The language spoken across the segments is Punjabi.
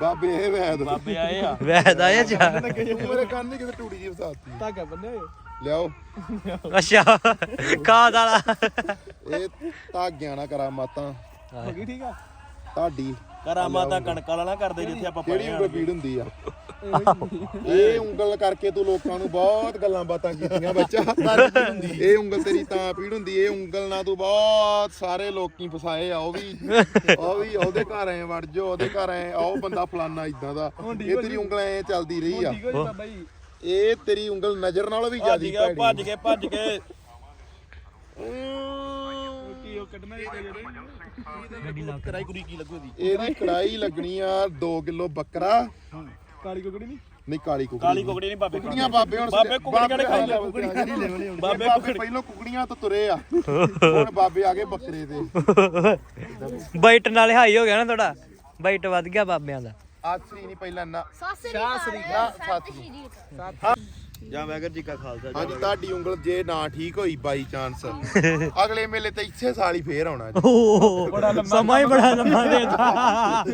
ਬਾਬੇ ਇਹ ਵੈਦ। ਬਾਬੇ ਆਏ ਆ। ਵੈਦ ਆਇਆ ਜਾ ਮੇਰੇ ਕੰਨ ਨਹੀਂ ਕਿਤੇ ਟੂੜੀ ਜੀ ਫਸਾਤੀ ਧਾਗਾ ਬੰਨਿਆ ਹੋਇਆ। ਲਿਆਓ। ਅੱਛਾ ਕਾਦ ਵਾਲਾ। ਇਹ ਧਾਗਿਆਂ ਨਾਲ ਕਰਾਮਾਤਾਂ ਹੋ ਗਈ ਠੀਕ ਆ? ਤੁਹਾਡੀ। ਕਰਾਮਾ ਤਾਂ ਕਣਕ ਵਾਲਾ ਨਾ ਕਰਦੇ ਜਿੱਥੇ ਆਪਾਂ ਪੜ੍ਹੇ ਪੀੜ ਹੁੰਦੀ ਆ? ਇਹ ਉਂਗਲ ਕਰਕੇ ਤੂੰ ਲੋਕਾਂ ਨੂੰ ਬਹੁਤ ਗੱਲਾਂ ਬਾਤਾਂ ਕੀਤੀਆਂ ਬੱਚਾ। ਇਹ ਉਂਗਲ ਤੇਰੀ ਤਾਂ ਪੀੜ ਹੁੰਦੀ ਇਹ ਉਂਗਲ ਨਾਲ ਤੂੰ ਬਹੁਤ ਸਾਰੇ ਲੋਕੀ ਫਸਾਏ ਆ ਉਹ ਵੀ। ਉਹ ਵੀ ਉਹਦੇ ਘਰ ਐ ਵੜ ਜੋ ਉਹਦੇ ਘਰ ਐ ਉਹ ਬੰਦਾ ਫਲਾਨਾ ਇਦਾਂ ਦਾ। ਇਹ ਤੇਰੀ ਉਂਗਲ ਐ ਚੱਲਦੀ ਰਹੀ ਆ। ਇਹ ਤੇਰੀ ਉਂਗਲ ਨਜ਼ਰ ਨਾਲੋਂ ਵੀ ਜ਼ਿਆਦੀ ਭੈੜੀ ਭੱਜ ਕੇ ਭੱਜ ਕੇ ਕੀ ਉਹ ਕੱਢਣਾ ਜਿਹੜੇ। ਕਰਾਈ ਕੁੜੀ ਕੀ ਲੱਗੂ ਦੀ ਇਹਦੀ ਕੜਾਈ ਲੱਗਣੀ ਆ 2 ਕਿਲੋ ਬੱਕਰਾ। ਕਾਲੀ ਕੁਕੜੀ ਨਹੀਂ? ਨਹੀਂ ਕਾਲੀ ਕੁਕੜੀ ਕਾਲੀ ਕੁਕੜੀ ਨਹੀਂ ਬਾਬੇ ਕੁਕੜੀਆਂ ਬਾਬੇ ਹੁਣ ਬਾਬੇ ਕੁਕੜੀ ਕਿਹੜੇ ਖਾਈ ਆ? ਕੁਕੜੀ ਬਾਬੇ ਬਾਬੇ ਪਹਿਲਾਂ ਕੁਕੜੀਆਂ ਤੋਂ ਤੁਰੇ ਆ। ਹੁਣ ਬਾਬੇ ਆ ਗਏ ਬੱਕਰੇ ਤੇ ਬਾਈਟ ਨਾਲ ਹਾਈ ਹੋ ਗਿਆ ਨਾ ਥੋੜਾ ਬਾਈਟ ਵੱਧ ਗਿਆ ਬਾਬਿਆਂ ਦਾ। ਆਸਰੀ ਨਹੀਂ ਪਹਿਲਾਂ ਨਾ। ਸਤਿ ਸ੍ਰੀ ਅਕਾਲ। ਸਤਿ ਸ਼੍ਰੀ ਜਾਂ ਵੈਗਰ ਜੀ ਕਾ ਖਾਲਸਾ ਹਾਂਜੀ ਤੁਹਾਡੀ ਉਂਗਲ ਜੇ ਨਾ ਠੀਕ ਹੋਈ ਬਾਈ ਚਾਂਸ ਅਗਲੇ ਮੇਲੇ ਤੇ ਇੱਥੇ ਸਾਲ ਹੀ ਫੇਰ ਆਉਣਾ ਜੀ। ਸਮਾਂ ਹੀ ਬੜਾ ਲੰਮਾ ਦੇਦਾ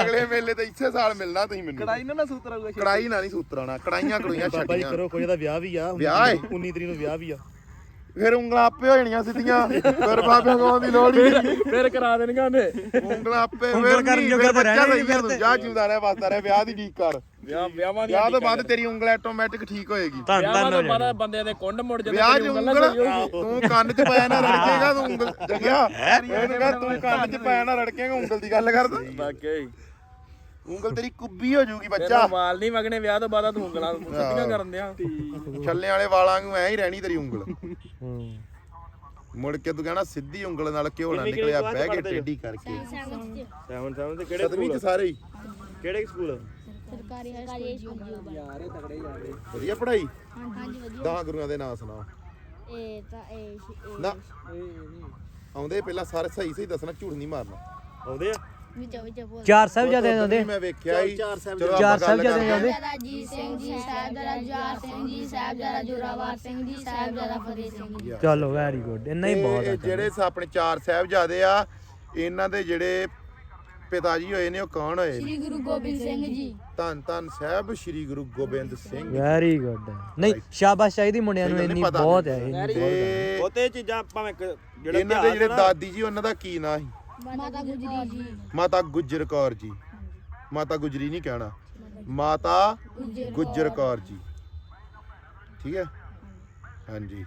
ਅਗਲੇ ਮੇਲੇ ਤੇ ਇੱਥੇ ਸਾਲ ਮਿਲਣਾ ਤੁਸੀਂ ਮੈਨੂੰ। ਕੜਾਈ ਨਾ ਨਾ ਸੂਤਰ ਆਊਗਾ ਕੜਾਈ ਨਾਲ ਨਹੀਂ ਸੂਤਰਾਣਾ ਕੜਾਈਆਂ ਕੜੂਈਆਂ ਛੱਡੀਆਂ। ਕੋਈ ਇਹਦਾ ਵਿਆਹ ਵੀ ਆ। ਵਿਆਹ ਏ? 19 ਤਰੀਕ ਨੂੰ ਵਿਆਹ ਵੀ ਆ। ਫਿਰ ਉਂਗਲਾਂ ਆਪੇ ਹੋ ਜਾਣੀਆਂ ਸਿੱਧੀਆਂ ਫਿਰ ਬਾਬੇ ਕੋਲ ਦੀ ਲੋੜ ਹੀ ਨਹੀਂ। ਫੇਰ ਕਰਾ ਦੇਣਗੇ ਉਹਨੇ। ਉਂਗਲਾਂ ਆਪੇ ਫਿਰ ਕਰਨ ਨਹੀਂ ਜੋਗਾ ਤਾਂ ਰਹਿਣਾ ਹੀ ਸਹੀ ਹੈ ਫਿਰ ਤੂੰ। ਜਾ ਜਿਉਂਦਾ ਰਹਿ ਵਸਦਾ ਰਹਿ ਵਿਆਹ ਦੀ ਠੀਕ ਕਰ। ਵਿਆਹ ਵਿਆਹਾਂ ਦੀ ਵਿਆਹ ਤੋਂ ਬਾਅਦ ਤੇਰੀ ਉਂਗਲ ਆਟੋਮੈਟਿਕ ਠੀਕ ਹੋਏਗੀ। ਧੰਨ ਧੰਨ ਹੋ ਜਾਣਾ। ਬੰਦੇ ਦੇ ਕੁੰਡ ਮੁੜ ਜਾਂਦੇ ਵਿਆਹ ਚ ਉਂਗਲ। ਤੂੰ ਕੰਨ 'ਚ ਪਾਇਆ ਨਾ ਰੜਕੇਗਾ ਤੂੰ ਉਂਗਲ? ਜਗਿਆ ਇਹਨੂੰ ਕਹ ਤੂੰ ਕੰਨ 'ਚ ਪਾਇਆ ਨਾ ਰੜਕੇਗਾ ਉਂਗਲ ਦੀ ਗੱਲ ਕਰਦਾ। ਬਾਕੀ ਉਂਗਲ ਤੇਰੀ ਕੁੱਬੀ ਹੋ ਤੇਰਾ ਬੱਚਾ। ਵਾਲ ਨਹੀਂ ਵਗਣੇ ਵਿਆਹ ਤੋਂ ਬਾਅਦ ਤੂੰ ਉਂਗਲਾਂ ਸਿੱਧੀਆਂ ਕਰਨ ਦਿਆਂ? ਛੱਲੇ ਵਾਲੇ ਵਾਲਾਂ ਨੂੰ ਐ ਹੀ ਰਹਿਣੀ ਤੇਰੀ ਉਂਗਲ। ਹੂੰ। ਮੁੜ ਕੇ ਤੂੰ ਕਹਿਣਾ ਸਿੱਧੀ ਉਂਗਲ ਨਾਲ ਘਿਓ ਨਾ ਨਿਕਲਿਆ ਬਹਿ ਕੇ ਟੇਢੀ ਕਰਕੇ। ਸੈਵਨ ਸੈਵਨ ਤੇ ਕਿਹੜੇ ਸਤਵੀਂ 'ਚ ਸਾਰੇ ਹੀ। ਕਿਹੜੇ ਸਕੂਲ? ਸਰਕਾਰੀ ਹਾਈ ਸਕੂਲ ਜੀ ਯਾਰ ਇਹ ਤਗੜੇ ਜਾਂਦੇ ਵਧੀਆ ਪੜ੍ਹਾਈ? ਹਾਂਜੀ ਵਧੀਆ। ਦਸਾਂ ਗੁਰੂਆਂ ਦੇ ਨਾਂ ਸੁਣਾਓ। ਇਹ ਤਾਂ ਇਹ ਨਾ। ਇਹ ਨਹੀਂ। ਆਉਂਦੇ ਪਹਿਲਾਂ ਸਾਰੇ ਸਹੀ ਸਹੀ ਦੱਸਣਾ ਝੂਠ ਨਹੀਂ ਮਾਰਨਾ। ਆਉਂਦੇ ਆ? ਵਿੱਚ ਵਿੱਚ ਬੋਲ। ਚਾਰ ਸਾਹਿਬ ਜਿਆਦੇ ਉੱਧਰ ਆਉਂਦੇ ਵੀ ਮੈਂ ਵੇਖਿਆ ਹੀ। ਚਾਰ ਚਾਰ ਸਾਹਿਬਜ਼ਾਦੇ ਕਰਦੇ ਹਾਂ। ਆਉਂਦੇ ਸਾਹਿਬਜ਼ਾਦਾ ਜੀ ਸਿੰਘ ਜੀ ਸਾਹਿਬਜ਼ਾਦਾ ਜੁਆਰ ਸਿੰਘ ਜੀ ਸਾਹਿਬਜ਼ਾਦਾ ਜੋਰਾਵਰ ਸਿੰਘ ਜੀ ਸਾਹਿਬਜ਼ਾਦਾ ਫਤਿਹ ਸਿੰਘ ਜੀ। ਚਲੋ ਵੈਰੀ ਗੁੱਡ ਇੰਨਾ ਹੀ ਬਹੁਤ ਆ ਜਿਹੜੇ ਸ- ਆਪਣੇ ਚਾਰ ਸਾਹਿਬਜ਼ਾਦੇ ਆ ਇਹਨਾਂ ਦੇ ਜਿਹੜੇ ਪਿਤਾ ਜੀ ਹੋਏ ਨੇ ਉਹ ਕੌਣ ਹੋਏ? ਸ੍ਰੀ ਗੁਰੂ ਗੋਬਿੰਦ ਸਿੰਘ ਜੀ। ਧੰਨ ਧੰਨ ਸਾਹਿਬ ਸ੍ਰੀ ਗੁਰੂ ਗੋਬਿੰਦ ਸਿੰਘ ਵੈਰੀ ਗੁੱਡ ਨਹੀਂ ਸ਼ਾਬਾਸ਼ ਚਾਹੀਦੀ ਮੁੰਡਿਆਂ ਨੂੰ ਇੰਨੀ ਪਤਾ ਬਹੁਤ ਹੈ ਇੰਨੀ ਤੇ ਉਹ ਤੇ ਚੀਜ਼ਾਂ ਭਾਵੇਂ ਜਿਹੜਾ ਇਹਨਾਂ ਦੇ ਜਿਹੜੇ ਦਾਦੀ ਜੀ ਉਹਨਾਂ ਦਾ ਕੀ ਨਾਂ ਸੀ? ਮਾਤਾ ਗੁਜਰੀ ਜੀ। ਮਾਤਾ ਗੁਜਰ ਕੌਰ ਜੀ। ਮਾਤਾ ਗੁਜਰੀ ਨਹੀਂ ਕਹਿਣਾ। ਮਾਤਾ ਗੁਜਰ ਕੌਰ ਜੀ। ਠੀਕ ਹੈ? ਹਾਂਜੀ।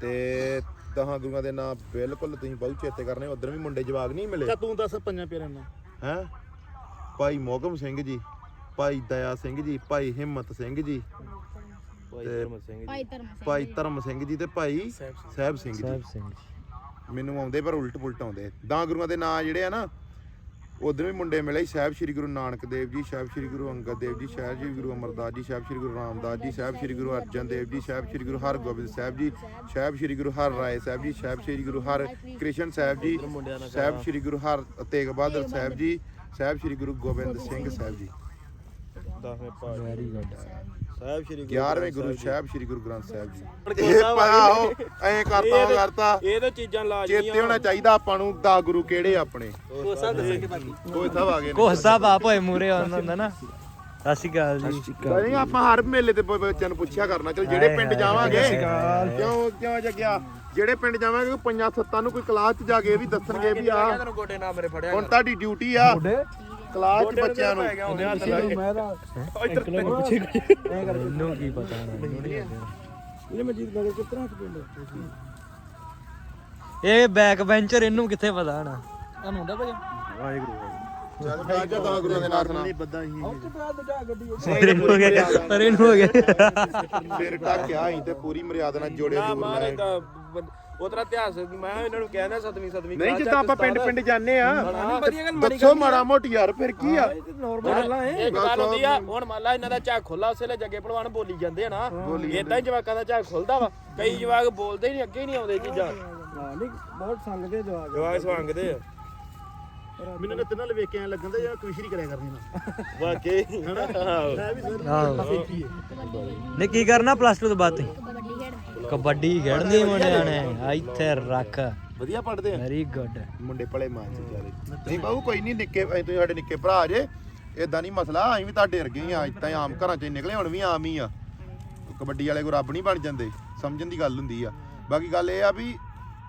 ਤੇ ਦਹਾਂ ਗੁਰੂਆਂ ਦੇ ਨਾਂ ਬਿਲਕੁਲ ਤੁਸੀਂ ਬਹੁਤ ਚੇਤੇ ਕਰਨੇ ਉਧਰ ਵੀ ਮੁੰਡੇ ਜਵਾਗ ਨਹੀਂ ਮਿਲੇ। ਤਾਂ ਤੂੰ ਦੱਸ ਪੰਜਾਂ ਪਿਆਰਿਆਂ ਨਾਲ ਹੈ? ਭਾਈ ਮੋਗਮ ਸਿੰਘ ਜੀ ਭਾਈ ਦਇਆ ਸਿੰਘ ਜੀ ਭਾਈ ਹਿੰਮਤ ਸਿੰਘ ਜੀ। ਭਾਈ ਧਰਮ ਸਿੰਘ ਜੀ। ਭਾਈ ਧਰਮ ਸਿੰਘ ਭਾਈ ਧਰਮ ਸਿੰਘ ਜੀ ਤੇ ਭਾਈ ਸਾਹਿਬ ਸਿੰਘ ਜੀ। ਸਾਹਿਬ ਸਿੰਘ ਜੀ। ਮੈਨੂੰ ਆਉਂਦੇ ਪਰ ਉਲਟ ਪੁਲਟ ਆਉਂਦੇ ਦਹਾਂ ਗੁਰੂਆਂ ਦੇ ਨਾਂ ਜਿਹੜੇ ਆ ਨਾ ਉਧਰ ਵੀ ਮੁੰਡੇ ਮਿਲੇ ਸਾਹਿਬ ਸ੍ਰੀ ਗੁਰੂ ਨਾਨਕ ਦੇਵ ਜੀ ਸਾਹਿਬ ਸ੍ਰੀ ਗੁਰੂ ਅੰਗਦ ਦੇਵ ਜੀ ਸਾਹਿਬ ਸ੍ਰੀ ਗੁਰੂ ਅਮਰਦਾਸ ਜੀ ਸਾਹਿਬ ਸ੍ਰੀ ਗੁਰੂ ਰਾਮਦਾਸ ਜੀ ਸਾਹਿਬ ਸ੍ਰੀ ਗੁਰੂ ਅਰਜਨ ਦੇਵ ਜੀ ਸਾਹਿਬ ਸ੍ਰੀ ਗੁਰੂ ਹਰਗੋਬਿੰਦ ਸਾਹਿਬ ਜੀ ਸਾਹਿਬ ਸ੍ਰੀ ਗੁਰੂ ਹਰ ਰਾਏ ਸਾਹਿਬ ਜੀ ਸਾਹਿਬ ਸ੍ਰੀ ਗੁਰੂ ਹਰ ਕ੍ਰਿਸ਼ਨ ਸਾਹਿਬ ਜੀ ਸਾਹਿਬ ਸ੍ਰੀ ਗੁਰੂ ਹਰ ਤੇਗ ਬਹਾਦਰ ਸਾਹਿਬ ਜੀ ਸਾਹਿਬ ਸ੍ਰੀ ਗੁਰੂ ਗੋਬਿੰਦ ਸਿੰਘ ਸਾਹਿਬ ਜੀ ਦਸਵੇਂ ਵੈਰੀ ਗੁੱਡ ਸਾਹਿਬ ਸ਼੍ਰੀ 11ਵੇਂ ਗੁਰੂ ਸਾਹਿਬ ਸ੍ਰੀ ਗੁਰੂ ਗ੍ਰੰਥ ਸਾਹਿਬ ਜੀ। ਗੁਰੂ ਇਹ ਸਾਹਿਬ ਪਾਓ ਐਂ ਕਰਤਾ ਉਹ ਕਰਤਾ। ਇਹ ਤਾਂ ਚੀਜ਼ਾਂ ਲਾਜ਼ਮੀਆਂ ਚੇਤੇ ਹੋਣਾ ਚਾਹੀਦਾ ਆਪਾਂ ਨੂੰ ਦਾ ਗੁਰੂ ਕਿਹੜੇ ਆਪਣੇ? ਬਾਕੀ। ਕੋਈ ਸਭ ਆ ਗਏ ਕੋਹ ਸਾਹਿਬ ਆਪ ਹੋਏ ਮੂਰੇ ਆਉਂਦਾ ਹੁੰਦਾ ਨਾ। ਸਤਿ ਸ਼੍ਰੀ ਅਕਾਲ ਜੀ। ਨਹੀਂ ਆਪਾਂ ਹਰ ਮੇਲੇ ਤੇ ਬੱਚਿਆਂ ਨੂੰ ਪੁੱਛਿਆ ਕਰਨਾ। ਚਲ ਜਿਹੜੇ ਪਿੰਡ ਜਾਵਾਂਗੇ ਕਿਉਂ ਕਿਉਂ ਜਗਿਆ? ਜਿਹੜੇ ਪਿੰਡ ਜਾਵਾਂਗੇ ਪੰਜਾਂ ਸੱਤਾਂ ਨੂੰ ਕੋਈ ਕਲਾਸ 'ਚ ਜਾ ਕੇ ਇਹ ਵੀ ਦੱਸਣਗੇ ਵੀ ਆ। ਹੁਣ ਤੁਹਾਡੀ ਡਿਊਟੀ ਆ। ਕਲਾਸ 'ਚ ਬੱਚਿਆਂ ਨੂੰ। ਮੈਨੂੰ ਕੀ ਪਤਾ ਇਹ ਮਜੀਦ ਨਗਰ ਕਿਤਨਾ ਪਿੰਡ ਇਹ ਬੈਕ ਬੈਂਚਰ ਇਹਨੂੰ ਕਿੱਥੇ ਪਤਾ ਹਣਾ? ਤੁਹਾਨੂੰ ਹੁੰਦਾ ਭਾਜੀ ਚੱਲ ਫਿਰ ਅੱਜ ਤਾਂ ਗੁਰੂ ਦੇ ਨਾਂ ਸੁਣਾ। ਨਹੀਂ ਬੱਦਾ ਹੀ ਪਰ ਇਹਨੂੰ ਹੋ ਗਿਆ ਪਰ ਇਹਨੂੰ ਹੋ ਗਿਆ। ਫਿਰ ਟਾਕਿਆ ਹੀ ਤੇ ਪੂਰੀ ਮਰਿਆਦਾ ਨਾਲ ਜੋੜੇ ਨਾ ਦੂਰ ਮਾਰੇ ਨੇ ਤਾਂ ਬੰ- ਉਹ ਤੇਰਾ ਇਤਿਹਾਸ ਮੈਂ ਕਿਹਾ ਇਹਨਾਂ ਨੂੰ ਕਹਿੰਦਾ ਸਤਵੀਂ ਸਤਵੀਂ ਨਹੀਂ ਜਿੱਦਾਂ ਆਪਾਂ ਪਿੰਡ ਪਿੰਡ ਜਾਂਦੇ ਆ। ਵਧੀਆ ਗੱਲ ਮਾੜੀ ਦੱਸੋ ਮਾੜਾ ਮੋਟੀ ਯਾਰ ਫਿਰ ਕੀ ਆ? ਨੋਰਮਲ ਗੱਲਾਂ ਇਹ। ਇੱਕ ਗੱਲ ਹੁੰਦੀ ਆ ਹੁਣ ਮੰਨ ਲਾ ਇਹਨਾਂ ਦਾ ਝਾਕ ਖੁੱਲਾ ਉਸੇ ਵੇਲੇ ਜੱਗੇ ਭਲਵਾਨ ਬੋਲੀ ਜਾਂਦੇ ਆ ਨਾ ਇਦਾਂ ਹੀ ਜਵਾਕਾਂ ਦਾ ਝਾਕ ਖੁੱਲਦਾ ਵਾ। ਕਈ ਜਵਾਕ ਬੋਲਦੇ ਹੀ ਨਹੀਂ ਅੱਗੇ ਹੀ ਨਹੀਂ ਆਉਂਦੇ ਚੀਜ਼ਾਂ। ਨਹੀਂ ਬਹੁਤ ਸੰਗਦੇ ਜਵਾਬ ਜਵਾਕ ਸਵਾਂਗਦੇ ਆ। ਮੈਨੂੰ ਨਾ ਤਿੰਨਾਂ ਵੇਖ ਕੇ ਐ ਲੱਗਦਾ ਜਿਵੇਂ ਕਵਿਸ਼ਰੀ ਕਰਿਆ ਕਰਨੀ ਨਾ ਵਾਕਈ। ਮੈਂ ਵੀ ਸਰ ਆਹੋ। ਨੇ ਕੀ ਕਰਨਾ ਪਲੱਸ 2 ਤੋਂ ਬਾਅਦ ਤੁਸੀਂ ਕਬੱਡੀ ਖੇਡ। ਕਬੱਡੀ ਖੇਡਣੀ ਮੁੰਡਿਆਂ ਨੇ ਆ ਇੱਥੇ ਰੱਖ। ਵਧੀਆ ਪੜਦੇ ਆ। ਵੈਰੀ ਗੁੱਡ ਮੁੰਡੇ ਭਲੇ ਮਾਨ ਚ ਚਾਰੇ ਨਹੀਂ ਬਾਬੂ ਕੋਈ ਨਹੀਂ ਨਿੱਕੇ ਅਸੀਂ ਤੁਸੀਂ ਸਾਡੇ ਨਿੱਕੇ ਭਰਾ ਜੇ। ਇਦਾਂ ਨਹੀਂ ਮਸਲਾ ਅਸੀਂ ਵੀ ਤੁਹਾਡੇ ਵਰਗੇ ਹੀ ਆ। ਇਦਾਂ ਹੀ ਆਮ ਘਰਾਂ ਚ ਨਿਕਲੇ ਹੁਣ ਵੀ ਆਮ ਹੀ ਆ। ਕਬੱਡੀ ਵਾਲੇ ਕੋ ਰੱਬ ਨਹੀਂ ਬਣ ਜਾਂਦੇ। ਸਮਝਣ ਦੀ ਗੱਲ ਹੁੰਦੀ ਆ। ਬਾਕੀ ਗੱਲ ਇਹ ਆ ਵੀ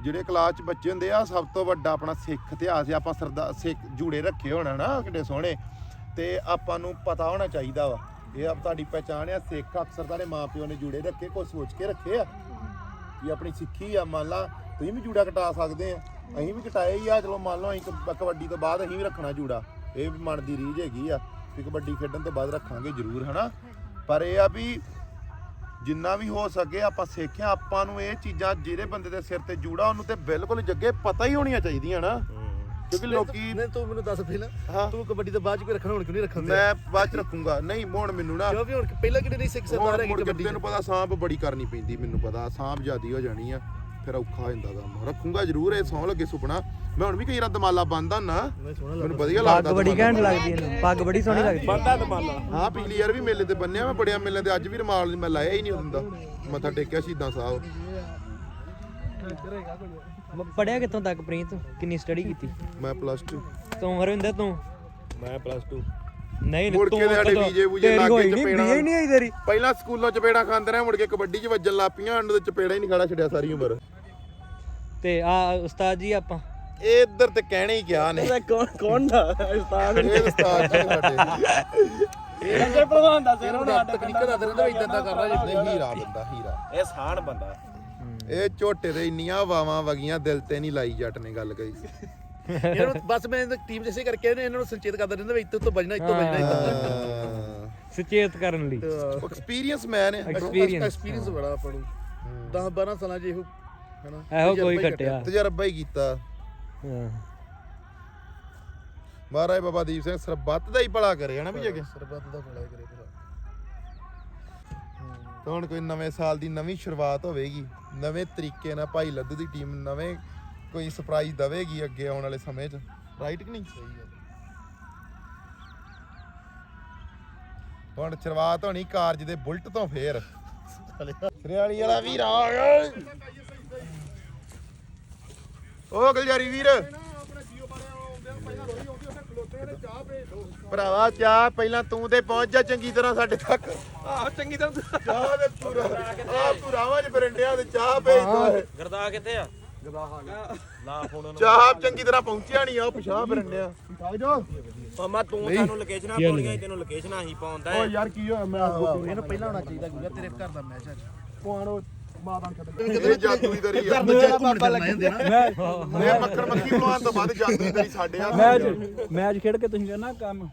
ਜਿਹੜੇ ਕਲਾਸ ਚ ਬੱਚੇ ਹੁੰਦੇ ਆ, ਸਭ ਤੋਂ ਵੱਡਾ ਆਪਣਾ ਸਿੱਖ ਇਤਿਹਾਸ ਆ, ਆਪਾਂ ਸਰਦਾ, ਸਿੱਖ ਜੂੜੇ ਰੱਖੇ ਹੋਣਾ ਨਾ ਕਿੱਡੇ ਸੋਹਣੇ। ਤੇ ਆਪਾਂ ਨੂੰ ਪਤਾ ਹੋਣਾ ਚਾਹੀਦਾ ਵਾ, ਇਹ ਆਪ ਤੁਹਾਡੀ ਪਹਿਚਾਣ ਆ, ਸਿੱਖ ਅਕਸਰ ਤੁਹਾਡੇ ਮਾਪਿਓ ਨੇ ਜੂੜੇ ਰੱਖੇ ਕੋਈ ਸੋਚ ਕੇ ਰੱਖੇ ਆ। ਵੀ ਆਪਣੀ ਸਿੱਖੀ ਆ, ਮੰਨ ਲਾ, ਤੁਸੀਂ ਵੀ ਜੂੜਾ ਕਟਾ ਸਕਦੇ ਆ। ਅਸੀਂ ਵੀ ਕਟਾਏ ਹੀ ਆ, ਚਲੋ ਮੰਨ ਲਓ ਅਸੀਂ ਕਬੱਡੀ ਤੋਂ ਬਾਅਦ ਅਸੀਂ ਵੀ ਰੱਖਣਾ ਜੂੜਾ। ਇਹ ਵੀ ਮਨ ਦੀ ਰੀਝ ਹੈਗੀ ਆ, ਵੀ ਕਬੱਡੀ ਖੇਡਣ ਤੋਂ ਬਾਅਦ ਰੱਖਾਂਗੇ ਜ਼ਰੂਰ, ਹਨਾ। ਪਰ ਇਹ ਆ ਵੀ ਜਿੰਨਾ ਵੀ ਹੋ ਸਕੇ ਆਪਾਂ ਸਿੱਖਿਆ ਆਪਾਂ ਨੂੰ ਇਹ ਚੀਜ਼ਾਂ ਜਿਹੜੇ ਬੰਦੇ ਦੇ ਸਿਰ ਤੇ ਜੂੜਾ ਉਹਨੂੰ ਤੇ ਬਿਲਕੁਲ ਜੱਗੇ ਪਤਾ ਹੀ ਹੋਣੀਆਂ ਚਾਹੀਦੀਆਂ ਨਾ। ਕਿਉਂਕਿ ਲੋਕੀ ਨਹੀਂ ਤੂੰ ਮੈਨੂੰ ਦੱਸ ਪਹਿਲਾਂ। ਤੂੰ ਕਬੱਡੀ ਤੋਂ ਬਾਅਦ ਚ ਕੋਈ ਰੱਖਣਾ ਹੁਣ ਕਿਉਂ ਨਹੀਂ ਰੱਖਣ ਦੇ ਮੈਂ ਬਾਅਦ ਚ ਰੱਖੂੰਗਾ। ਨਹੀਂ ਹੁਣ ਮੈਨੂੰ ਨਾ ਕਿਉਂ ਵੀ ਹੁਣ ਪਹਿਲਾਂ ਕਿਹੜੇ ਨਹੀਂ ਸਿੱਖ ਮੁੜ ਕੇ ਕਬੱਡੀ ਤੈਨੂੰ ਪਤਾ ਸਾਂਭ ਬੜੀ ਕਰਨੀ ਪੈਂਦੀ ਮੈਨੂੰ ਪਤਾ ਸਾਂਭ ਜਿਆਦੀ ਹੋ ਜਾਣੀ ਆ। ਫਿਰ ਔਖਾ ਹੋ ਜਾਂਦਾ ਕੰਮ ਰੱਖੂੰਗਾ ਜ਼ਰੂਰ ਇਹ ਸੌਂ ਲੱਗੇ ਸੁਪਨਾ। ਮੈਂ ਹੁਣ ਵੀ ਕਈ ਵਾਰ ਦਮਾਲਾ ਬੰਦਾ ਨਾ ਮੈਨੂੰ ਵਧੀਆ ਪੱਗ ਲੱਗਦਾ ਬੜੀ ਦਮਾਲਾ ਘੈਂਟ ਲੱਗਦੀ ਇਹਨੂੰ। ਪੱਗ ਬੜੀ ਸੋਹਣੀ ਲੱਗਦੀ। ਬੰਦਾ ਦਮਾਲਾ। ਹਾਂ ਪਿਛਲੀ ਯਾਰ ਵੀ ਮੇਲੇ ਤੇ ਬੰਨਿਆ ਮੈਂ ਬੜਿਆ ਮੇਲੇ ਤੇ ਅੱਜ ਵੀ ਰਮਾਲ ਮੈਂ ਲਾਇਆ ਹੀ ਨਹੀਂ ਹੁੰਦਾ। ਮੱਥਾ ਟੇਕਿਆ ਸ਼ਹੀਦਾਂ ਸਾਹਿਬ। ਪੜਿਆ ਕਿੱਥੋਂ ਤੱਕ ਪ੍ਰੀਤ? ਕਿੰਨੀ ਸਟੱਡੀ ਕੀਤੀ? ਮੈਂ ਪਲੱਸ 2 ਤੂੰ ਹਰਿੰਦਰ ਤੂੰ? ਮੈਂ ਪਲੱਸ 2 ਨਹੀਂ ਮੁੜ ਕੇ ਸਾਡੇ ਵੀਜੇ ਵੂਜੇ ਤੇਰੀ ਲੱਗ ਨਹੀਂ ਚਪੇੜਾਂ। ਬੀਏ ਨਹੀਂ ਹੋਈ ਤੇਰੀ? ਪਹਿਲਾਂ ਸਕੂਲੋਂ ਚਪੇੜਾ ਖਾਂਦੇ ਰਹੇ ਮੁੜ ਕੇ ਕਬੱਡੀ 'ਚ ਵੱਜਣ ਲੱਗ ਪਈਆਂ ਅੰਡ ਚਪੇੜਾ ਹੀ ਨਹੀਂ ਖਾਣਾ ਛੱਡਿਆ ਸਾਰੀ ਉਮਰ। ਤੇ ਆ ਉਸਤਾਦ ਜੀ ਆਪਾਂ। ਇਹ ਇੱਧਰ ਤੇ ਕਹਿਣੇ ਹੀ ਕਿਹਾ ਨੇ। ਕੌਣ ਕੌਣ ਦਾ? ਉਸਤਾਦ ਇਹ ਉਸਤਾਦ ਜੀ ਸਾਡੇ। ਲੰਗਰ ਪ੍ਰਧਾਨ ਦਾ ਸਿਰ ਇਹਨਾਂ ਦਾ ਤਕਨੀਕਾਂ ਦਾ ਰਹਿੰਦਾ ਇਦਾਂ ਦਾ ਕਰਨਾ ਜੇ ਨਹੀਂ ਹੀਰਾ ਬੰਦਾ ਹੀਰਾ। ਇਹ ਸਾਣ ਬੰਦਾ। ਇਹ ਝੋਟੇ ਦੇ ਇੰਨੀਆਂ ਵਾਵਾਂ ਵਗੀਆਂ ਦਿਲ ਤੇ ਨਹੀਂ ਲਾਈ ਜੱਟ ਨੇ ਗੱਲ ਕਹੀ। ਇਹਨਾਂ ਨੂੰ ਬਸ ਮੈਂ ਟੀਮ ਜਿਸੇ ਕਰਕੇ ਇਹਨਾਂ ਨੂੰ ਸੰਚੇਤ ਕਰਦਾ ਰਹਿੰਦਾ ਵੀ ਇੱਥੇ ਤੋਂ ਬਜਣਾ ਇੱਥੋਂ ਬਜਣਾ ਇੱਥੋਂ ਸੁਚੇਤ ਕਰਨ ਲਈ। ਐਕਸਪੀਰੀਅੰਸ ਮੈਨ ਹੈ। ਐਕਸਪੀਰੀਅੰਸ ਬੜਾ ਆਪਾਂ ਨੂੰ। 10 12 ਸਾਲਾਂ ਚ ਇਹੋ ਹਨਾ? ਇਹੋ ਕੋਈ ਘਟਿਆ ਤਜਰਬਾ ਹੀ ਕੀਤਾ। ਹਾਂ। ਮਹਾਰਾਜ ਬਾਬਾ ਦੀਪ ਸਿੰਘ ਸਰਬੱਤ ਦਾ ਹੀ ਭਲਾ ਕਰੇ ਹਨਾ ਵੀ ਜਗੇ ਸਰਬੱਤ ਦਾ ਭਲਾ ਕਰੇ ਭਰਾ। ਤਾਂ ਹੁਣ ਕੋਈ ਨਵੇਂ ਸਾਲ ਦੀ ਨਵੀਂ ਸ਼ੁਰੂਆਤ ਹੋਵੇਗੀ। ਨਵੇਂ ਤਰੀਕੇ ਨਾਲ ਭਾਈ ਲੱਦੂ ਦੀ ਟੀਮ ਨਵੇਂ ਕੋਈ ਸਰਪ੍ਰਾਈਜ਼ ਦਵੇਗੀ ਅੱਗੇ ਆਉਣ ਵਾਲੇ ਸਮੇਂ 'ਚ। ਰਾਈਟ ਕਿ ਨਹੀਂ? ਸਹੀ ਹੁਣ ਸ਼ੁਰੂਆਤ ਹੋਣੀ ਕਾਰਜ ਦੇ ਬੁਲਟ ਤੋਂ ਫੇਰ। ਹਰਿਆਲੀ ਵਾਲਾ ਵੀਰ ਆ ਗਿਆ ਓ ਗਲਜਾਰੀ ਵੀਰ। ਭਰਾਵਾ ਚਾਹ ਪਹਿਲਾਂ ਤੂੰ ਤੇ ਪਹੁੰਚ ਜਾ ਚੰਗੀ ਤਰ੍ਹਾਂ ਸਾਡੇ ਤੱਕ। ਆਹ ਚੰਗੀ ਤਰ੍ਹਾਂ ਚਾਹ ਦੇ ਪੂਰਾ ਆ ਭਰਾਵਾ ਚ ਬਰੰਡਿਆਂ ਦੇ ਚਾਹ ਭੇਜ ਦੋ ਗਰਦਾ ਕਿੱਥੇ ਆ? ਲਾ ਫੋਨ ਚਾਹ ਚੰਗੀ ਤਰ੍ਹਾਂ ਪਹੁੰਚਿਆ ਨਹੀਂ ਆ ਉਹ ਪਿਛਾਂ ਬਰੰਡਿਆ ਮਾਮਾ ਤੂੰ ਸਾਨੂੰ ਲੋਕੇਸ਼ਨਾਂ ਪਾਉਣੀਆਂ ਤੈਨੂੰ ਲੋਕੇਸ਼ਨਾਂ ਹੀ ਪਾਉਂਦਾ ਓ ਯਾਰ ਕੀ ਹੋਇਆ? ਮੈਂ ਇਹਨੂੰ ਪਹਿਲਾਂ ਹੋਣਾ ਚਾਹੀਦਾ ਗੁੱਗਾ ਤੇਰੇ ਘਰ ਦਾ ਮੈਚ ਅੱਜ ਇਹ ਜਾਦੂਈ ਦਰੀ ਆ ਬੱਚੇ ਘੁੰਮਣ ਫਿਰਨਾ ਹੁੰਦੇ ਨਾ। ਇਹ ਮੱਖਰ ਮੱਖੀ ਬੁਲਾਉਣ ਤੋਂ ਬਾਅਦ ਜਾਦੂਈ ਦਰੀ ਸਾਡੇ ਆ ਮੈਚ ਮੈਚ ਖੇਡ ਕੇ ਤੁਸੀਂ ਕਰਨਾ ਕੰਮ?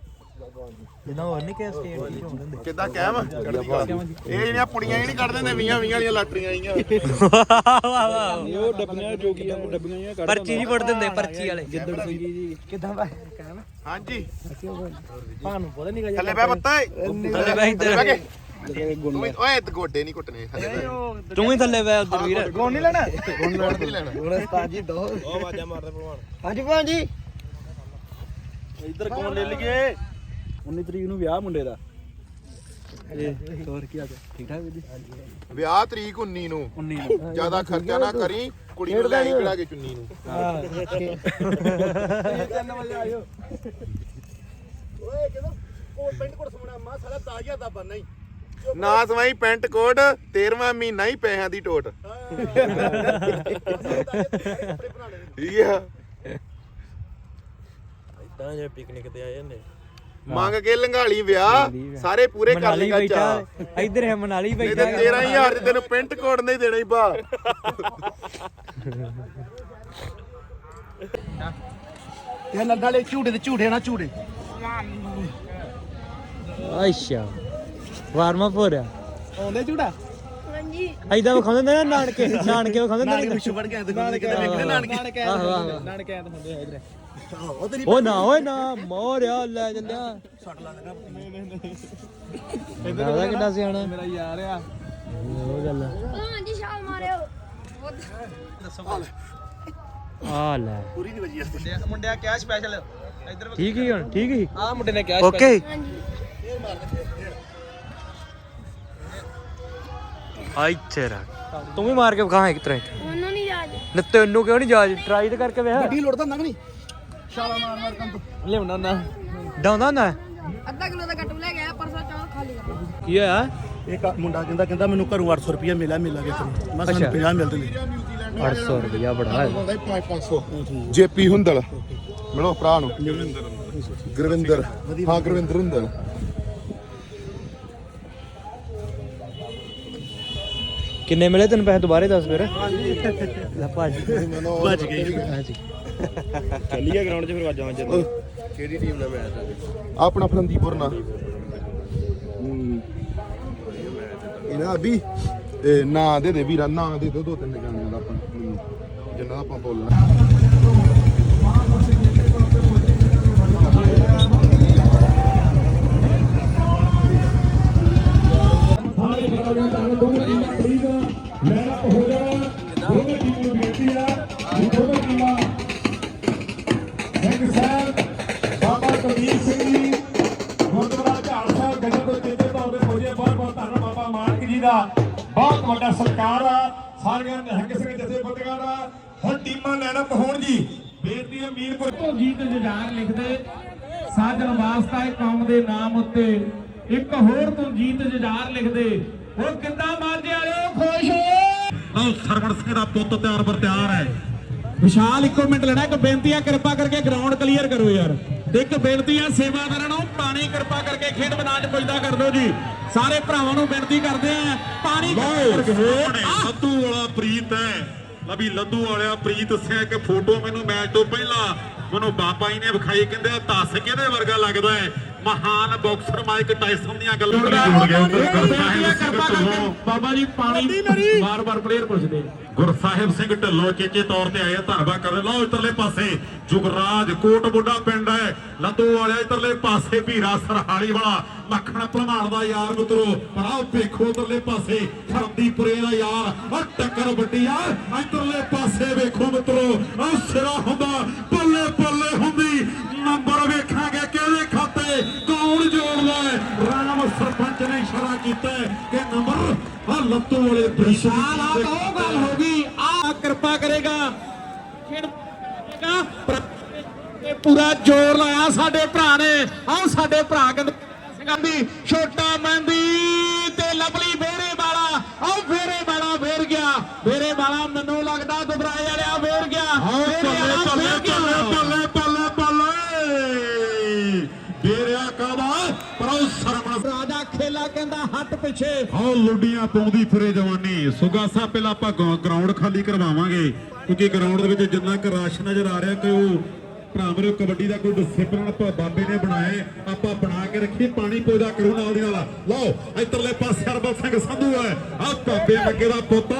ਇਹਨਾਂ ਹੋਰ ਨਹੀਂ ਕਿ ਸਟੇਟ ਕਿੱਦਾਂ ਕਹਿਮ ਇਹ ਜਿਹੜੀਆਂ ਪੁੜੀਆਂ ਹੀ ਨਹੀਂ ਕੱਢ ਦਿੰਦੇ 20 20 ਵਾਲੀਆਂ ਲਾਟਰੀਆਂ ਆਈਆਂ ਵਾਹ ਵਾਹ ਉਹ ਡੱਬੀਆਂ ਜੋਗੀਆਂ ਡੱਬੀਆਂ ਜਿਹੀਆਂ ਕੱਢ ਪਰਚੀ ਨਹੀਂ ਫੜ ਦਿੰਦੇ ਪਰਚੀ ਵਾਲੇ। ਗਿੱਦੜ ਸਿੰਘ ਜੀ। ਕਿਦਾਂ ਦਾ ਕਹਿਣਾ ਹਾਂਜੀ। ਤੁਹਾਨੂੰ ਪਤਾ ਨਹੀਂ ਥੱਲੇ ਬੈ ਬੱਤਾ ਥੱਲੇ ਬੈ ਇੱਧਰ। ਤੂੰ ਵੀ- ਓਏ ਤੇ ਗੋਡੇ ਨਹੀਂ ਕੁੱਟਨੇ ਥੱਲੇ ਬਹਿ। ਤੂੰ ਹੀ ਥੱਲੇ ਬੈ ਉਧਰ ਵੀਰ। ਗੋਣ ਨਹੀਂ ਲੈਣਾ? ਗੋਡ ਨਹੀਂ ਲੈਣਾ। ਹੁਣ ਉਸਤਾਦ ਜੀ ਦੋ। ਉਹ ਆਵਾਜ਼ਾਂ ਮਾਰਦਾ ਭਲਵਾਨ। ਹਾਂਜੀ ਭਾਂ ਜੀ। ਇੱਧਰ ਕੌਣ ਲੈ ਲਈਏ? 19 ਤਰੀਕ ਨੂੰ ਵਿਆਹ ਮੁੰਡੇ ਦਾ। ਇਹ ਹੋਰ ਕੀ ਹਾਲ ਠੀਕ ਠਾਕ ਵੀਰ ਜੀ? ਵਿਆਹ ਤਰੀਕ 19 ਨੂੰ। 19 ਨੂੰ। ਜ਼ਿਆਦਾ ਖਰਚਾ ਨਾ ਕਰੀ ਕੁੜੀ ਨੂੰ ਲੈ ਕੇ ਚੁੰਨੀ ਨੂੰ। ਹਾਂ 3 ਵਜੇ ਆਇਓ। ਓਏ ਕਿਦੋਂ ਕੋਟ ਪੈਂਟ ਕੋਟ ਸਮਾਣਾ ਮਾ 10000 ਦਾ ਬੰਨਾ ਹੀ ਨਾ ਸਵਾਈ ਪੈਂਟ ਕੋਟ 13ਵਾਂ ਮਹੀਨਾ ਹੀ ਪੈਸਿਆਂ ਦੀ ਟੋਟ। ਠੀਕ ਆ। ਇਦਾਂ ਜੇ ਪਿਕਨਿਕ ਤੇ ਆਏ ਹੁੰਦੇ ਮੰਗ ਕੇ ਲੰਘਾਲੀ ਵਿਆਹ ਸਾਰੇ ਪੂਰੇ ਕਰ ਲੇਗਾ ਚਾ ਬੈਠਾ ਇੱਧਰ ਹੈ ਮਨਾਲੀ ਨਹੀਂ ਤੇ ਬੈਠਾ 13000 ਦੇ ਤੈਨੂੰ ਪੈਂਟ ਕੋਟ ਨਹੀਂ ਦੇਣਾ ਹੀ ਬਾ। ਇਹ ਨਾਲੇ ਝੂਟੇ ਤੇ ਝੂਟੇ ਨਾ ਝੂਟੇ। ਅੱਛਾ। ਵਾਰਮ ਅਪ ਹੋ ਰਿਹਾ। ਆਉਂਦੇ ਝੂੜਾ ਹਾਂਜੀ। ਐਦਾਂ ਵਿਖਾਉਂਦੇ ਹੁੰਦੇ ਨਾ ਨਾਨਕੇ ਨਾਨਕੇ ਵਿਖਾਉਂਦੇ ਹੁੰਦੇ ਨਾਨਕੇ ਨੇ ਪਿੱਛੋਂ ਵੜ ਕੇ ਆਂਦੇ ਕਿਤੇ ਵੇਖਣੇ ਨਾਨਕੇ ਨਾਨਕੇ। ਨਾਨਕੇ ਆਂਦੇ ਹੁੰਦੇ ਆ ਇਧਰ। ਉਹ ਨਾ ਓਏ ਨਾ ਮੋਰਿਆ ਲੈ ਚੱਲਿਆ ਸੱਟ ਲੱਗਾ ਦਾਦਾ ਕਿੱਡਾ ਸਿਆਣਾ। ਮੇਰਾ ਯਾਰ ਆ। ਉਹ ਗੱਲ ਆ। ਹਾਂਜੀ ਛਾਲ ਮਾਰਿਓ। ਆ ਲੈ। ਪੂਰੀ ਨਹੀਂ ਵੱਜੀ ਅਸਤੇ ਮੁੰਡਿਆ ਕਿਆ ਸਪੈਸ਼ਲ ਇਧਰ ਠੀਕ ਹੀ ਹੁਣ ਠੀਕ ਹੀ। ਆ ਮੁੰਡੇ ਨੇ ਕਿਹਾ ਓਕੇ ਹਾਂਜੀ। ਆ ਇੱਥੇ ਰੱਖ ਤੂੰ ਵੀ ਮਾਰ ਕੇ ਵਿਖਾ ਇੱਕ ਤਰ੍ਹਾਂ ਉਹਨੂੰ ਨਹੀਂ ਯਾਦ। ਨਾ ਤੈਨੂੰ ਕਿਉਂ ਨਹੀਂ ਜਾਜ ਟਰਾਈ ਤੇ ਕਰਕੇ ਵੇਖ। ਗੱਡੀ ਲੋੜਦਾ ਕਿ ਨਹੀਂ? ਛਾਲਾ ਮਾਰ ਮਾਰ ਕੰਮ ਤੋਂ ਲਿਆਉਣਾ ਨਾ। ਡਾਉਂਦਾ ਨਾ ਅੱਧਾ ਕਿਲੋ ਦਾ ਗੱਟੂ ਲੈ ਗਿਆ ਪਰਸੋਂ ਚੌਥ ਖਾਲੀ ਕਰ ਕੀ ਹੋਇਆ? ਇੱਕ ਮੁੰਡਾ ਕਹਿੰਦਾ ਕਹਿੰਦਾ ਮੈਨੂੰ ਘਰੋਂ 800 ਰੁਪਇਆ ਮਿਲਿਆ ਮਿਲਾ ਕੇ ਤੈਨੂੰ ਮੈਂ ਸਾਨੂੰ ਅੱਛਾ। 50 ਮਿਲਦੇ ਨੇ। 800 ਰੁਪਇਆ ਬੜਾ ਹੈ। 500 ਜੇਪੀ ਹੁੰਦਲ। ਮਿਲੋ ਭਰਾ ਨੂੰ। ਗੁਰਵਿੰਦਰ। ਹਾਂ ਗੁਰਵਿੰਦਰ ਹੁੰਦਲ। ਕਿੰਨੇ ਮਿਲੇ ਤੈਨੂੰ ਪੈਸੇ ਦੁਬਾਰੇ ਦੱਸ ਫਿਰ? ਲੈ ਭੱਜ ਭੱਜ ਗਏ ਹਾਂਜੀ। ਚੱਲੀਏ ਗਰਾਊਂਡ 'ਚ ਫਿਰ ਵਾਜਾਂ ਵੱਜਣ ਕਿਹੜੀ ਟੀਮ ਨਾਲ ਮੈਚ ਆਪਣਾ ਫਰੰਦੀਪੁਰ ਨਾਲ। ਇਹਨਾਂ ਅਭੀ ਇਹ ਨਾਂ ਦੇ ਦੇ ਵੀਰਾ ਨਾਂ ਦੇ ਦੇ ਦੋ ਤਿੰਨ ਗਾਣਿਆਂ ਦਾ ਆਪਾਂ। ਜਿੰਨਾ ਦਾ ਆਪਾਂ ਬੋਲਣਾ। ਉਹ ਕਿੱਦਾਂ ਮਾਝੇ ਵਾਲਿਓ ਖੁਸ਼ ਹੋ। ਲਓ ਸਰਵਣ ਸਿੰਘ ਦਾ ਪੁੱਤ ਤਿਆਰ ਬਰ ਤਿਆਰ ਹੈ। ਵਿਸ਼ਾਲ ਇੱਕੋ ਮਿੰਟ ਲੈਣਾ ਇੱਕ ਬੇਨਤੀ ਆ ਕਿਰਪਾ ਕਰਕੇ ਗਰਾਊਂਡ ਕਲੀਅਰ ਕਰੋ ਯਾਰ। ਇੱਕ ਬੇਨਤੀ ਆ ਸੇਵਾਦਾਰਾਂ ਨੂੰ ਪਾਣੀ ਕਿਰਪਾ ਕਰਕੇ ਖੇਡ ਮੈਦਾਨ 'ਚ ਪੁੱਜਦਾ ਕਰ ਦਿਓ ਜੀ। ਸਾਰੇ ਭਰਾਵਾਂ ਨੂੰ ਬੇਨਤੀ ਕਰਦੇ ਆ ਪਾਣੀ ਲੱਦੂ ਵਾਲਾ ਪ੍ਰੀਤ ਹੈ। ਲਵੀ ਲੱਦੂ ਵਾਲਿਆ ਪ੍ਰੀਤ ਸਿੰਘ ਫੋਟੋ ਮੈਨੂੰ ਮੈਚ ਤੋਂ ਪਹਿਲਾਂ। ਮੈਨੂੰ ਬਾਬਾ ਜੀ ਨੇ ਵਿਖਾਈ ਕਹਿੰਦੇ ਆ ਦੱਸ ਕਿਹਦੇ ਵਰਗਾ ਲੱਗਦਾ ਹੈ? ਮਹਾਨ ਬਾਕਸਰ ਮਾਈਕ ਟਾਇਸਨ ਦੀਆਂ ਗੱਲਾਂ ਜੁੜ ਗਿਆ ਬਾਬਾ ਜੀ ਪਾਣੀ ਵਾਰ-ਵਾਰ ਪਲੇਅਰ ਪੁੱਛਦੇ ਗੁਰਸਾਹਿਬ ਸਿੰਘ ਢਿੱਲੋਂ ਚੇਚੇ ਤੌਰ ਤੇ ਆਏ ਧੰਨਵਾਦ ਕਰਦੇ ਲਓ ਇਧਰਲੇ ਪਾਸੇ ਜੁਗਰਾਜ ਕੋਟ ਬੁੱਢਾ ਪਿੰਡ ਹੈ। ਲੱਦੂ ਵਾਲਿਆ ਇਧਰਲੇ ਪਾਸੇ ਭੀਰਾ ਸਰਹਾਲੀ ਵਾਲਾ। ਮੱਖਣ ਭਲਵਾਨ ਦਾ ਯਾਰ ਮਿੱਤਰੋ ਪਰ ਆਓ ਵੇਖੋ ਇਧਰਲੇ ਪਾਸੇ ਖਰਦੀਪੁਰੇ ਦਾ ਯਾਰ। ਆ ਟੱਕਰ ਵੱਡੀ ਆ ਇਧਰਲੇ ਪਾਸੇ ਵੇਖੋ ਮਿੱਤਰੋ ਆ ਸਿਰਾ ਹੁੰਦਾ ਬੱਲੇ ਬੱਲੇ ਹੁੰਦੀ। ਨੰਬਰ ਵੇਖਾਂਗੇ ਕਿਹਦੇ ਖਾਤੇ ਕੌਣ ਜੋੜਦਾ ਹੈ? ਰਾਮ ਸਰਪੰਚ ਨੇ ਇਸ਼ਾਰਾ ਕੀਤਾ ਕਿ ਨੰਬਰ ਆ ਲੱਤੂ ਵਾਲੇ ਵਿਸ਼ਾਲ ਆ ਉਹ ਗੱਲ ਹੋ ਗਈ। ਆ ਕਿਰਪਾ ਕਰੇਗਾ। ਖੇਡ ਕਰੇਗਾ। ਪਰ ਇਹ ਪੂਰਾ ਜ਼ੋਰ ਲਾਇਆ ਸਾਡੇ ਭਰਾ ਨੇ। ਆਓ ਸਾਡੇ ਭਰਾ ਸਿੰਘਾਂ ਦੀ ਛੋਟਾ ਮਹਿੰਦੀ ਤੇ ਲਵਲੀ ਫੇਰੇ ਵਾਲਾ। ਆਓ ਫੇਰੇ ਵਾਲਾ ਫੇਰ ਗਿਆ। ਫੇਰੇ ਵਾਲਾ ਮੈਨੂੰ ਲੱਗਦਾ ਦੁਬਰਾਏ ਵਾਲਿਆ ਫੇਰ ਗਿਆ ਆਓ ਫੇਰੇ ਬੱਲੇ ਵਾਲਾ ਬੱਲੇ ਫੇਰ ਗਿਆ। ਬੱਲੇ ਬੱਲੇ ਬੱਲੇ ਬੇਰਿਆ ਕਾਦਾ ਪਰੋ ਸਰਮਣ ਰਾਜਾ ਖੇਲਾ ਕਹਿੰਦਾ ਹੱਟ ਪਿੱਛੇ। ਆਓ ਲੁੱਡੀਆਂ ਪਾਉਂਦੀ ਫਿਰੇ ਜਵਾਨੀ। ਸੁਗਾਸਾ ਪਹਿਲਾਂ ਆਪਾਂ ਗਰਾਊਂਡ ਖਾਲੀ ਕਰਵਾਵਾਂਗੇ। ਕਿਉਂਕਿ ਗਰਾਊਂਡ ਦੇ ਵਿੱਚ ਜਿੰਨਾ ਕੁ ਰਸ਼ ਨਜ਼ਰ ਆ ਰਿਹਾ ਕਿ ਉਹ ਭਰਾ ਕਬੱਡੀ ਦਾ ਕੋਈ ਡਿਸਪਲਿਨ ਆਪਾਂ ਬਾਬੇ ਨੇ ਬਣਾਏ, ਆਪਾਂ ਬਣਾ ਕੇ ਰੱਖੀ, ਪਾਣੀ ਪੋਦਾ ਕਰੂ ਨਾਲ ਦੀ ਨਾਲ। ਲਓ, ਇਧਰਲੇ ਪਾਸੇ ਹਰਬਲ ਸਿੰਘ ਸੰਧੂ ਹੈ। ਆ ਬਾਬੇ ਮੱਗੇ ਦਾ ਪੁੱਤ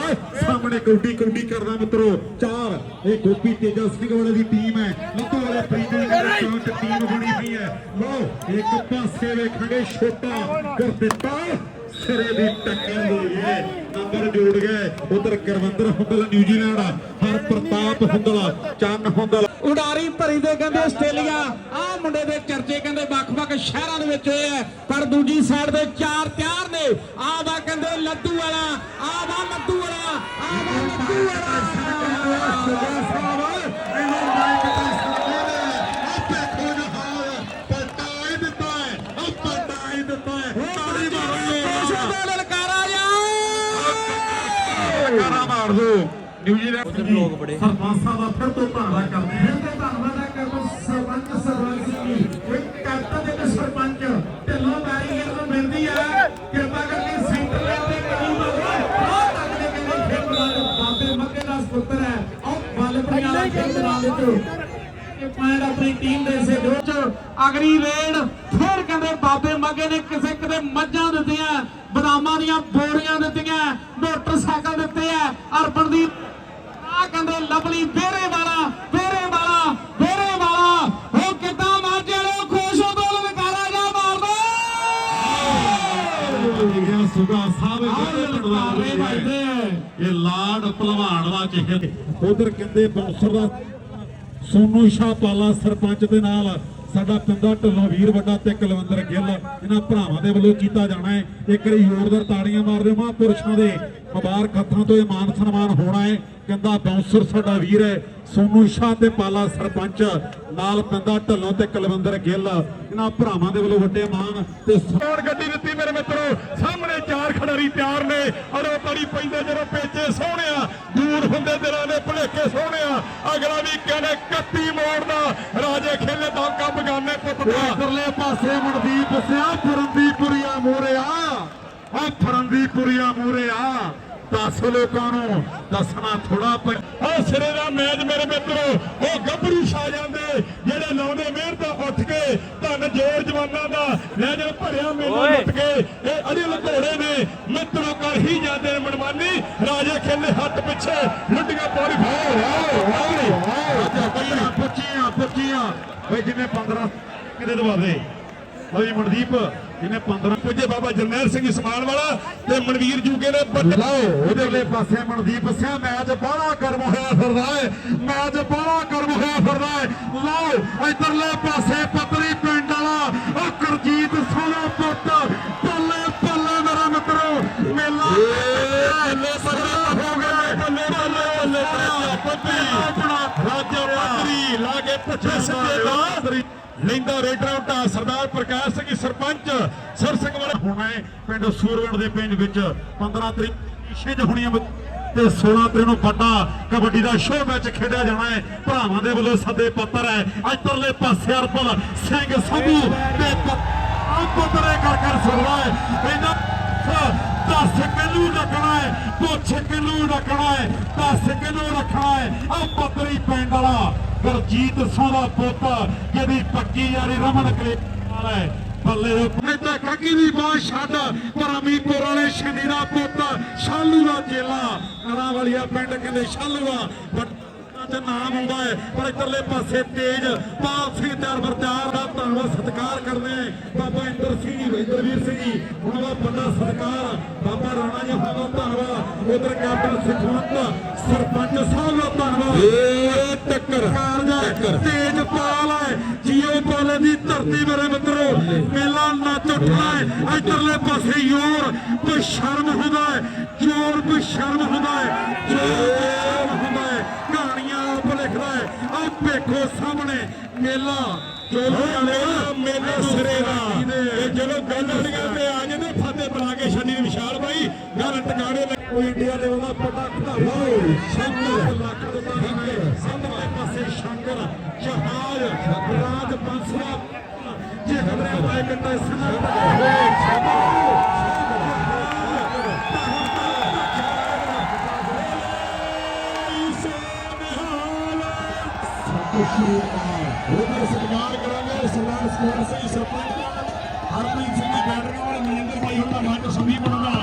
ਸਾਹਮਣੇ ਕੌਡੀ ਕੌਡੀ ਕਰਦਾ ਮਿੱਤਰੋ। ਚਾਰ, ਇਹ ਗੋਪੀ ਤੇਜਾ ਸਿੰਘ ਵਾਲੇ ਦੀ ਟੀਮ ਹੈ। ਲੱਤੂ ਵਾਲੇ ਪ੍ਰੀਤ ਦੀ ਚੌਂਟ ਟੀਮ ਬਣੀ ਹੋਈ ਹੈ। ਲਓ, ਇੱਕ ਪਾਸੇ ਵੇਖਾਂਗੇ ਛੋਟਾ ਕਰ ਸਿਰੇ ਦੀ ਟੱਕਰ ਹੋਈ ਹੈ। ਨੰਬਰ ਜੋੜ ਗਏ ਉਧਰ ਗੁਰਵਿੰਦਰ ਹੁੰਦਲ, ਨਿਊਜ਼ੀਲੈਂਡ ਹਰ ਪ੍ਰਤਾਪ ਹੁੰਦਲ, ਚੰਨ ਹੁੰਦਲ। ਉਡਾਰੀ ਭਰੀ ਦੇ ਕਹਿੰਦੇ ਆਸਟ੍ਰੇਲੀਆ, ਆਹ ਮੁੰਡੇ ਦੇ ਚਰਚੇ ਕਹਿੰਦੇ ਵੱਖ-ਵੱਖ ਸ਼ਹਿਰਾਂ ਦੇ ਵਿੱਚ ਹੋਏ ਆ। ਪਰ ਦੂਜੀ ਸਾਈਡ ਦੇ ਚਾਰ ਤਿਆਰ ਨੇ। ਆਹ ਵਾ ਕਹਿੰਦੇ ਲੱਦੂ ਵਾਲਾ, ਆਹ ਵਾ ਲੱਡੂ ਵਾਲਾ, ਆਹ ਵਾ ਲੱਡੂ ਵਾਲਾ। ਨਿਊਜ਼ੀਲੈਂਡ ਲੋਕ ਬੜੇ ਦਾ ਫਿਰ ਤੋਂ ਧੰਨਵਾਦ ਕਰਦੇ ਹਾਂ। ਤੇ ਧੰਨਵਾਦ ਹੈ ਕਰੋ ਸਰਪੰਚ ਸਰਪੰਚ ਜੀ। ਇੱਕ ਕੈਪਟਨ ਤੇ ਸਰਪੰਚ। ਢਿੱਲੋਂ ਬੈਰੀਅਰ ਨੂੰ ਮਿਲਦੀ ਹੈ ਕਿਰਪਾ ਕਰਕੇ ਸੈਂਟਰ ਲਾਈਨ ਤੇ ਕਰੀ ਬਹੁਤ ਤੱਕ ਦੇ ਕਹਿੰਦੇ ਖੇਡ ਮੈਦਾਨ ਬਾਬੇ ਮੱਕੇ ਦਾ ਸੁਪੁੱਤਰ ਹੈ। ਆਹ ਬਾਲਪੁਰੀਆਂ ਵਾਲਾ ਖੇਡ ਮੈਦਾਨ ਵਿੱਚ। ਇਹ ਪੁਆਇੰਟ ਆਪਣੀ ਟੀਮ ਦੇ ਸੇ ਦੋ ਚ ਅਗਰੀ ਰੇਡ। ਫਿਰ ਕਹਿੰਦੇ ਬਾਬੇ ਮੱਗੇ ਨੇ ਕਿਸੇ ਕਦੇ ਮੱਝਾਂ ਦਿੱਤੀਆਂ। ਬਦਾਮਾਂ ਦੀਆਂ ਬੋਰੀਆਂ ਦਿੱਤੀਆਂ। ਮੋਟਰਸਾਈਕਲ ਦਿੱਤੇ ਆ। ਅਰਪਣ ਦੀ ਆ ਕਹਿੰਦੇ ਲਵਲੀ ਫੇਰੇ ਵਾਲਾ ਫੇਰੇ ਵਾਲਾ ਫੇਰੇ ਵਾਲਾ। ਉਹ ਕਿੱਦਾਂ ਮਾਰ ਜਿਹੜੇ ਖੁਸ਼ ਹੋ ਦੋ ਲਲਕਾਰਾ ਜਾ ਮਾਰਦਾ। ਲਿਖਿਆ ਸੁਗਾ ਸਾਹਿਬ ਆਹ ਲਲਕਾਰੇ ਵੱਜਦੇ ਆ। ਇਹ ਲਾਡ ਭਲਵਾਨ ਦਾ ਚਿਹਰਾ ਉਧਰ ਕਹਿੰਦੇ ਬੌਂਸਰ ਦਾ ਸੋਨੂ ਸ਼ਾਹ ਪਾਲਾ ਸਰਪੰਚ ਦੇ ਨਾਲ। ਸਾਡਾ ਪਿੰਦਾ ਢੱਲੋਂ ਵੀਰ ਵੱਡਾ ਤੇ ਕੁਲਵੰਦਰ ਗਿੱਲ ਇਹਨਾਂ ਭਰਾਵਾਂ ਦੇ ਵੱਲੋਂ ਕੀਤਾ ਜਾਣਾ ਹੈ। ਇੱਕ ਵਾਰੀ ਜ਼ੋਰਦਾਰ ਤਾੜੀਆਂ ਮਾਰ ਦਿਓ ਮਹਾਂਪੁਰਸ਼ਾਂ ਦੇ। ਮੁਬਾਰਕ ਹੱਥਾਂ ਤੋਂ ਇਹ ਮਾਨ ਸਨਮਾਨ ਹੋਣਾ ਹੈ। ਕਹਿੰਦਾ ਬਾਉਂਸਰ ਸਾਡਾ ਵੀਰ ਹੈ। ਸੋਨੂ ਸ਼ਾਹ ਤੇ ਪਾਲਾ ਸਰਪੰਚ ਨਾਲ ਪਿੰਦਾ ਢੱਲੋਂ ਤੇ ਕਲਵੰਦਰ ਗਿੱਲ। ਇਹਨਾਂ ਭਰਾਵਾਂ ਦੇ ਵੱਲੋਂ ਵੱਡੇ ਮਾਨ ਤੇ ਸੌਣ ਗੱਡੀ ਦਿੱਤੀ ਮੇਰੇ ਮਿੱਤਰੋ ਸਾਹਮਣੇ ਚਾਰ ਖਿਡਾਰੀ ਤਿਆਰ ਨੇ। ਅੜੋ ਤੜੀ ਪੈਂਦੇ ਜਦੋਂ ਪੇਚੇ ਸੋਹਣਿਆ ਦੂਰ ਹੁੰਦੇ ਦਿਲਾਂ ਦੇ ਭਲੇਖੇ ਸੋਹਣਿਆ। ਅਗਲਾ ਵੀ ਕਹਿੰਦੇ ਕੱਤੀ ਮੋੜਦਾ ਰਾਜੇ ਖੇਲੇ ਦੌਕਾ ਬਗਾਨੇ ਪੁੱਤ ਦਾ। ਇਧਰਲੇ ਪਾਸੇ ਮਨਦੀਪ ਸਿਆ ਫਰੰਦੀਪੁਰੀਆ ਮੋਰੇ ਆ। ਫਰੰਦੀਪੁਰੀਆ ਮੋਰੇ ਦੱਸ ਲੋਕਾਂ ਨੂੰ ਦੱਸਣਾ ਥੋੜਾ ਉਹ ਸਿਰੇ ਦਾ ਮੈਚ ਮੇਰੇ ਮਿੱਤਰੋ ਉਹ ਗੱਭਰੂ ਛਾ ਜਾਂਦੇ ਜਿਹੜੇ ਲਾਉਂਦੇ ਮਿਹਰ ਦਾ ਉੱਠ ਕੇ ਧੰਨ ਜੋਰ ਜਵਾਨਾਂ ਦਾ ਲੈ ਜਦ ਭਰਿਆ ਮੇਲਾ ਉੱਠ ਕੇ ਇਹ ਅੜਿਲ ਘੋੜੇ ਨੇ ਮਿੱਤਰੋ ਕਰ ਹੀ ਜਾਂਦੇ ਨੇ ਮਨਮਾਨੀ ਰਾਜੇ ਖੇਲੇ ਹੱਥ ਪਿੱਛੇ ਲੁੱਡੀਆਂ ਪੌੜੀ ਫਾਓ ਵਾਓ ਵਾਓ ਪੁੱਛੀਆਂ ਪੁੱਛੀਆਂ ਵੇ ਜਿਵੇਂ 15 ਕਿਤੇ ਦਵਾ ਦੇ ਲਓ ਜੀ ਮਨਦੀਪ, ਜਿਹਨੇ 15 ਪੁੱਜੇ ਬਾਬਾ ਜਰਨੈਲ ਸਿੰਘ ਸਮਾਨ ਵਾਲਾ ਤੇ ਮਨਵੀਰ ਜੂਗੇ ਨੇ ਲਓ, ਉਹਦੇ ਪਾਸੇ ਮਨਦੀਪ ਸਿੰਘ, ਮੈਚ ਬਾਹਲਾ ਗਰਮ ਹੋਇਆ ਫਿਰਦਾ ਹੈ ਮੈਚ ਬਾਹਲਾ ਗਰਮ ਹੋਇਆ ਫਿਰਦਾ ਹੈ ਲਓ, ਇਧਰਲੇ ਪਾਸੇ ਸਰਦਾਰ ਪ੍ਰਕਾਸ਼ ਸਿੰਘ ਸਰਪੰਚ ਸਰ ਸਿੰਘ ਵਾਲਾ ਹੋਣਾ ਪਿੰਡ ਸੂਰਗੜ ਦੇ ਪਿੰਡ ਵਿੱਚ। 15 ਤਰੀਕ ਪਿੱਛੇ ਹੋਣੀਆਂ ਤੇ 16 ਤਰੀਕ ਨੂੰ ਵੱਡਾ ਕਬੱਡੀ ਦਾ ਸ਼ੋਅ ਮੈਚ ਖੇਡਿਆ ਜਾਣਾ ਹੈ। ਭਰਾਵਾਂ ਦੇ ਵੱਲੋਂ ਸੱਦੇ ਪੱਤਰ ਹੈ। ਇੱਧਰਲੇ ਪਾਸੇ ਅਰਪਲ ਸਿੰਘ ਸੰਭੂ ਤੇ ਪੁੱਤਰੇ ਕਰ ਕਰ ਸੁਣਦਾ ਹੈ। ਇਹਨਾਂ ਦੱਸ ਕਿਨੂੰ ਰੱਖਣਾ ਹੈ। ਪੁੱਛ ਕਿਨੂੰ ਰੱਖਣਾ ਹੈ। ਦੱਸ ਕਿਨੂੰ ਰੱਖਣਾ ਹੈ। ਆ ਪੱਤਰੀ ਪਿੰਡ ਵਾਲਾ ਗੁਰਜੀਤ ਸਿੰਘ ਦਾ ਪੁੱਤ, ਜਿਹਦੀ ਪੱਕੀ ਯਾਰੀ ਰਮਨ ਕਲੇ ਵਾਲਾ ਹੈ। ਬੱਲੇ ਦੇ ਤਾਂ ਕਾਕੀ ਦੀ ਬਾਹ ਛੱਡ। ਪਰਮੀਪੁਰ ਵਾਲੇ ਸ਼ਨੀ ਦਾ ਪੁੱਤ ਸ਼ਾਲੂ ਦਾ ਚੇਲਾ। ਨਰਾਂ ਵਾਲੀਆ ਪਿੰਡ ਕਹਿੰਦੇ ਸ਼ਾਲੂ ਆ but ਚ ਨਾਮ ਆਉਂਦਾ ਹੈ। ਪਰ ਇਧਰਲੇ ਪਾਸੇ ਤੇਜ ਤਿਆਰ ਵਰਤਾਰ ਦਾ ਧੰਨਵਾਦ ਸਤਿਕਾਰ ਕਰਦੇ ਹਾਂ ਬਾਬਾ ਇੰਦਰ ਸਿੰਘ ਜੀ ਇੰਦਰਵੀਰ ਸਿੰਘ ਜੀ। ਉਹਨਾਂ ਦਾ ਵੱਡਾ ਸਤਿਕਾਰ। ਬਾਬਾ ਰਾਣਾ ਜੀ ਦਾ ਧੰਨਵਾਦ। ਉਧਰ ਕੈਪਟਨ ਸਿਖਵੰਤ ਸਰਪੰਚ ਸਾਹਿਬ ਦਾ ਧੰਨਵਾਦ। ਟੱਕਰ। ਟੱਕਰ। ਤੇਜ ਹੈ। ਇਧਰਲੇ ਪਾਸੇ ਯੋਰ ਬਸ਼ਰਮ ਹੁੰਦਾ ਹੈ। ਜੋਰ ਬਸ਼ਰਮ ਹੁੰਦਾ ਹੈ। ਹੁੰਦਾ ਹੈ। ਕਹਾਣੀਆਂ ਆਪ ਲਿਖਦਾ ਹੈ। ਆਹ ਵੇਖੋ ਸਾਹਮਣੇ ਮੇਲਾ। ਜੋ ਮੇਲਾ ਮੇਲਾ ਸਿਰੇ ਦਾ ਇਹ ਜਦੋਂ ਗੱਲ ਵਾਲੀਆਂ ਤੇ ਆ ਜਾਂਦੇ ਫਾਤੇ ਬਣਾ ਕੇ ਦੀ ਵਿਸ਼ਾਲ ਬਾਈ। ਗੱਲ ਟਿਕਾਣੇ ਲੱਗ। ਕੋਈ ਇੰਡੀਆ ਦੇ ਉਹਦਾ ਪਤਾ ਘਟਾਵਾ ਸ਼ੰਕਰ ਹਮਰੇ ਬਾਈ ਕੰਟਾ ਉਹਦਾ ਸਤਿਕਾਰ ਕਰਾਂਗੇ ਸਰਦਾਰ ਸਕੋਰ ਸਿੰਘ ਸਰਪੰਚ ਹਰਪ੍ਰੀਤ ਸਿੰਘ ਦੀ ਬੈਟਰੀ ਵਾਲੇ ਮਨਿੰਦਰ ਭਾਈ ਹੁਣ ਦਾ ਮੰਚ ਬਣਾਉਣਾ